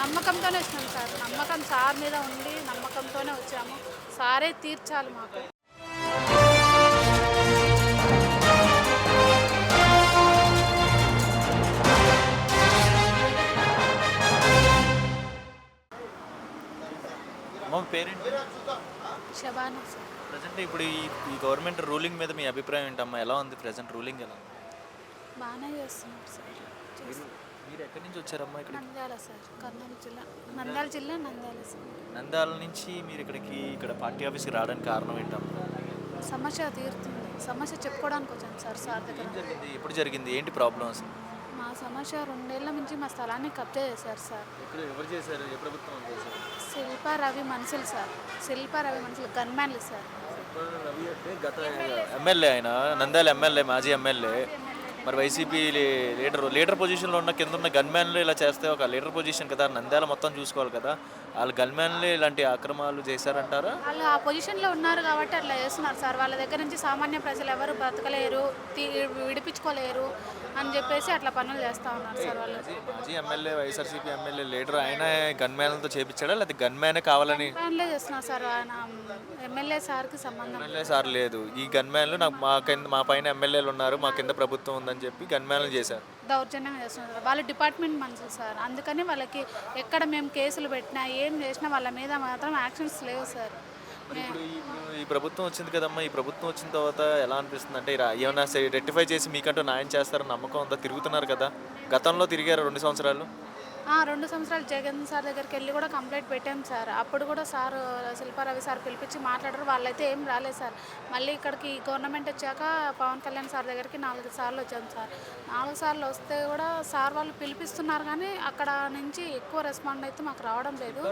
నమ్మకంతోనే వచ్చినాం సార్. నమ్మకం సార్ మీద ఉండి నమ్మకంతోనే వచ్చాము. సారే తీర్చాలి మాకు. పేరేంటి? శబానా సార్. ప్రజెంట్ ఇప్పుడు ఈ ఈ గవర్నమెంట్ రూలింగ్ మీద మీ అభిప్రాయం ఏంటమ్మా? ఎలా ఉంది? ప్రజెంట్ రూలింగ్ ఎలా ఉంది? బాగానే చేస్తున్నారు సార్. మీరు ఎక్కడి నుంచి వచ్చారమ్మా ఇక్కడ నంద్యాల సార్ కర్నూలు జిల్లా. నంద్యాల జిల్లా నంద్యాల సార్. నంద్యాల నుంచి మీరు ఇక్కడికి ఇక్కడ పార్టీ ఆఫీస్కి రావడానికి కారణం ఏంటమ్మా? సమస్య తీరుతుంది. సమస్య చెప్పుకోవడానికి వచ్చాను సార్ సార్ దగ్గర. ఏం జరిగింది? ఎప్పుడు జరిగింది? ఏంటి ప్రాబ్లం అసలు? మా సమస్య రెండేళ్ళ నుంచి మా స్థలాన్ని కబ్జా చేశారు సార్. ఎక్కడ ఎవరు చేశారు? ఏ ప్రభుత్వం చేశారు? శిల్ప రవి మనుషులు సార్. శిల్ప రవి మనుషులు గన్మ్యాన్లు సార్. రవి అంటే గత ఎమ్మెల్యే ఆయన. నంద్యాల ఎమ్మెల్యే. మాజీ ఎమ్మెల్యే. మరి వైసీపీ లీడర్ లీడర్ పొజిషన్లో ఉన్న కింద ఉన్న గన్మ్యాన్లు ఇలా చేస్తే ఒక లీడర్ పొజిషన్ కదా నంద్యాల మొత్తం చూసుకోవాలి కదా. వాళ్ళు గన్మ్యాన్లు ఇలాంటి అక్రమాలు చేశారంటారా? వాళ్ళు ఆ పొజిషన్లో ఉన్నారు కాబట్టి అట్లా చేస్తున్నారు సార్. వాళ్ళ దగ్గర నుంచి సామాన్య ప్రజలు ఎవరు బ్రతకలేరు విడిపించుకోలేరు అని చెప్పేసి అట్లా పనులు చేస్తూ ఉన్నారు సార్ వాళ్ళు. మాజీ ఎమ్మెల్యే వైఎస్ఆర్సీపీ ఎమ్మెల్యే లీడర్ ఆయన గన్మ్యాన్లతో చేపించాడా లేకపోతే గన్మ్యానే కావాలని? ప్లాన్లే చేస్తున్నారు సార్. ఆయన ఎమ్మెల్యే సార్కి సంబంధం ఎమ్మెల్యే సార్ లేదు. ఈ గన్మ్యాన్లు నాకు మా కింద మా పైన ఎమ్మెల్యేలు ఉన్నారు మా కింద ప్రభుత్వం ఉందని చెప్పి గన్మ్యాన్లు చేశారు. దౌర్జన్యం చేస్తున్నారు. వాళ్ళ డిపార్ట్మెంట్ మనుషులు సార్. అందుకని వాళ్ళకి ఎక్కడ మేము కేసులు పెట్టినా ఏం చేసినా వాళ్ళ మీద మాత్రం యాక్షన్స్ లేవు సార్. ఇప్పుడు ఈ- ప్రభుత్వం వచ్చింది కదమ్మా. ఈ ప్రభుత్వం వచ్చిన తర్వాత ఎలా అనిపిస్తుంది? అంటే ఏమైనా రెక్టిఫై చేసి మీకంటూ న్యాయం చేస్తారని నమ్మకం ఉందా? తిరుగుతున్నారు కదా. గతంలో తిరిగారు రెండు సంవత్సరాలు. రెండు సంవత్సరాలు జగన్ సార్ దగ్గరికి వెళ్ళి కూడా కంప్లైంట్ పెట్టాం సార్. అప్పుడు కూడా సార్ శిల్పారవి సార్ పిలిపించి మాట్లాడారు వాళ్ళైతే ఏం రాలేదు సార్. మళ్ళీ ఇక్కడికి గవర్నమెంట్ వచ్చాక పవన్ కళ్యాణ్ సార్ దగ్గరికి నాలుగు సార్లు వచ్చాం సార్. నాలుగు సార్లు వస్తే కూడా సార్ వాళ్ళు పిలిపిస్తున్నారు కానీ అక్కడ నుంచి ఎక్కువ రెస్పాండ్ అయితే మాకు రావడం లేదు.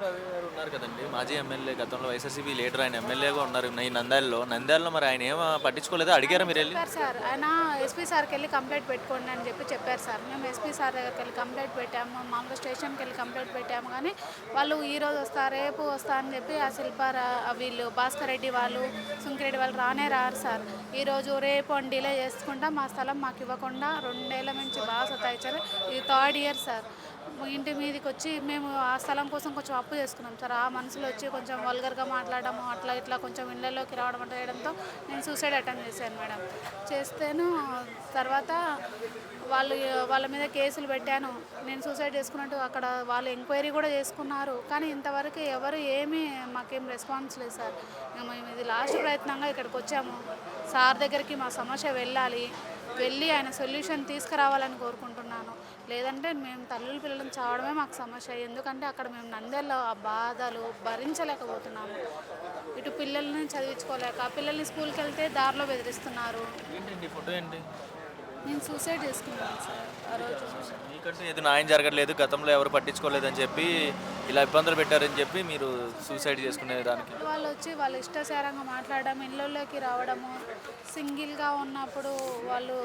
ఉన్నారు కదండి మాజీ ఎమ్మెల్యే గతంలో వైఎస్ఆర్సీపీ లీడర్ ఆయన ఎమ్మెల్యేగా ఉన్నారు ఈ నంద్యాలలో. నంద్యాలలో మరి ఆయన ఏమో పట్టించుకోలేదా? అడిగారా మీరు చెప్పారు సార్. ఆయన ఎస్పీ సార్కి వెళ్ళి కంప్లైంట్ పెట్టుకోండి అని చెప్పి చెప్పారు సార్. మేము ఎస్పీ సార్ దగ్గరికి వెళ్ళి కంప్లైంట్ పెట్టాము మామూలుగా స్టేషన్కి వెళ్ళి కంప్లైంట్ పెట్టాము కానీ వాళ్ళు ఈ రోజు వస్తా రేపు వస్తా అని చెప్పి ఆ శిల్ప రా- వీళ్ళు భాస్కర్ రెడ్డి వాళ్ళు సుంకిరెడ్డి వాళ్ళు రానే రారు సార్. ఈరోజు రేపు అని డిలే చేసుకుంటా మా స్థలం మాకు ఇవ్వకుండా రెండేళ్ళ నుంచి బాగా సతాయించారు ఇది థర్డ్ ఇయర్ సార్. ఇంటి మీదకి వచ్చి మేము ఆ స్థలం కోసం కొంచెం అప్పు చేసుకున్నాం. సార్ ఆ మనసులో వచ్చి కొంచెం వల్గర్గా మాట్లాడము అట్లా ఇట్లా కొంచెం ఇళ్ళలోకి రావడం అంటే చేయడంతో నేను సూసైడ్ అటెంప్ట్ చేశాను మేడం. చేస్తేను తర్వాత వాళ్ళు వాళ్ళ మీద కేసులు పెట్టాను. నేను సూసైడ్ చేసుకున్నట్టు అక్కడ వాళ్ళు ఎంక్వైరీ కూడా చేసుకున్నారు. కానీ ఇంతవరకు ఎవరు ఏమీ మాకేం రెస్పాన్స్ లేదు సార్. మేము ఇది లాస్ట్ ప్రయత్నంగా ఇక్కడికి వచ్చాము సార్ దగ్గరికి మా సమస్య వెళ్ళాలి. వెళ్ళి ఆయన సొల్యూషన్ తీసుకురావాలని కోరుకుంటున్నాను. లేదంటే మేము తల్లుల పిల్లలను చావడమే మాకు సమస్య. ఎందుకంటే అక్కడ మేము నందెల్లో ఆ బాధలు భరించలేకపోతున్నాము. ఇటు పిల్లల్ని చదివించుకోలేక పిల్లల్ని స్కూల్కి వెళ్తే దారిలో బెదిరిస్తున్నారు. ఏంటండి ఫోటో ఏంటి? నేను సూసైడ్ చేసుకున్నాను సార్ ఆ రోజు. మీకంటూ ఏది న్యాయం జరగట్లేదు గతంలో ఎవరు పట్టించుకోలేదని చెప్పి ఇలా ఇబ్బందులు పెట్టారని చెప్పి మీరు సూసైడ్ చేసుకునే దానికి? వాళ్ళు వచ్చి వాళ్ళ ఇష్టాచారంగా మాట్లాడడం ఇళ్ళల్లోకి రావడము సింగిల్గా ఉన్నప్పుడు వాళ్ళు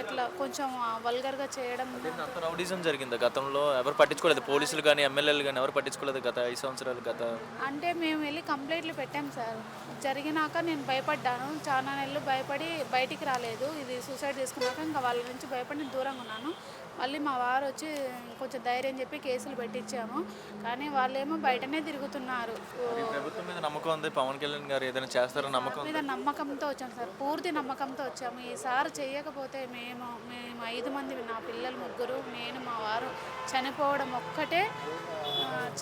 ఎట్లా కొంచెం వల్గర్గా చేయడం అంత రౌడీజం జరిగింది గతంలో? ఎవరు పట్టించుకోలేదు. పోలీసులు కానీ ఎమ్మెల్యేలు కానీ ఎవరు పట్టించుకోలేదు గత ఐదు సంవత్సరాలు గత? అంటే మేము వెళ్ళి కంప్లైంట్లు పెట్టాం సార్. జరిగినాక నేను భయపడ్డాను. చాలా నెలలు భయపడి బయటికి రాలేదు. ఇది సూసైడ్ చేసుకున్నాక ఇంకా వాళ్ళ నుంచి భయపడి నేను దూరంగా ఉన్నాను. మళ్ళీ మా వారు వచ్చి కొంచెం ధైర్యం చెప్పి కేసులు పెట్టించాము. కానీ వాళ్ళేమో బయటనే తిరుగుతున్నారు. ప్రభుత్వం మీద నమ్మకం ఉంది? పవన్ కళ్యాణ్ గారు ఏదైనా చేస్తారని నమ్మకం మీద నమ్మకంతో వచ్చాము సార్. పూర్తి నమ్మకంతో వచ్చాము. ఈసారి చేయకపోతే మేము మేము ఐదు మంది నా పిల్లలు ముగ్గురు నేను మా వారు చనిపోవడం ఒక్కటే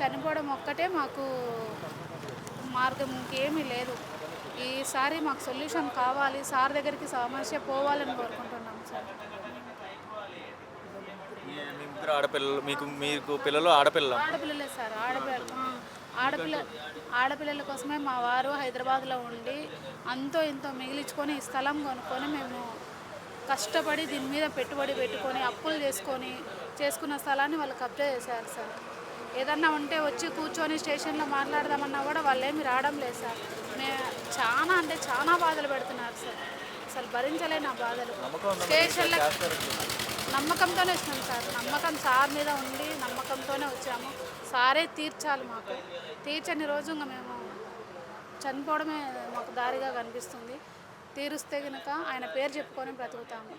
చనిపోవడం ఒక్కటే మాకు మార్గం. ఇంకేమీ లేదు. ఈసారి మాకు సొల్యూషన్ కావాలి. సార్ దగ్గరికి సమస్య పోవాలని కోరుకుంటున్నాం సార్ ఈ మీ ముగ్గురు ఆడపిల్లలు మీకు మీకు పిల్లలు ఆడపిల్ల ఆడపిల్లలే సార్ ఆడపిల్ల ఆడపిల్ల ఆడపిల్లల కోసమే మా వారు హైదరాబాద్లో ఉండి అంతో ఇంతో మిగిలించుకొని ఈ స్థలం కొనుక్కొని మేము కష్టపడి దీని మీద పెట్టుబడి పెట్టుకొని అప్పులు చేసుకొని చేసుకున్న స్థలాన్ని వాళ్ళు కబ్జా చేశారు సార్. ఏదన్నా ఉంటే వచ్చి కూర్చొని స్టేషన్లో మాట్లాడదామన్నా కూడా వాళ్ళు ఏమి రావడం లేదు సార్. మే చాలా అంటే చాలా బాధలు పెడుతున్నారు సార్. అసలు భరించలేని ఆ బాధలు. స్టేషన్లో నమ్మకంతోనే వచ్చినాం సార్. నమ్మకం సార్ మీద ఉండి నమ్మకంతోనే వచ్చాము. సారే తీర్చాలి మాకు. తీర్చని రోజు ఇంకా మేము చనిపోవడమే మాకు దారిగా కనిపిస్తుంది. తీరుస్తే కనుక ఆయన పేరు చెప్పుకొని బ్రతుకుతాము.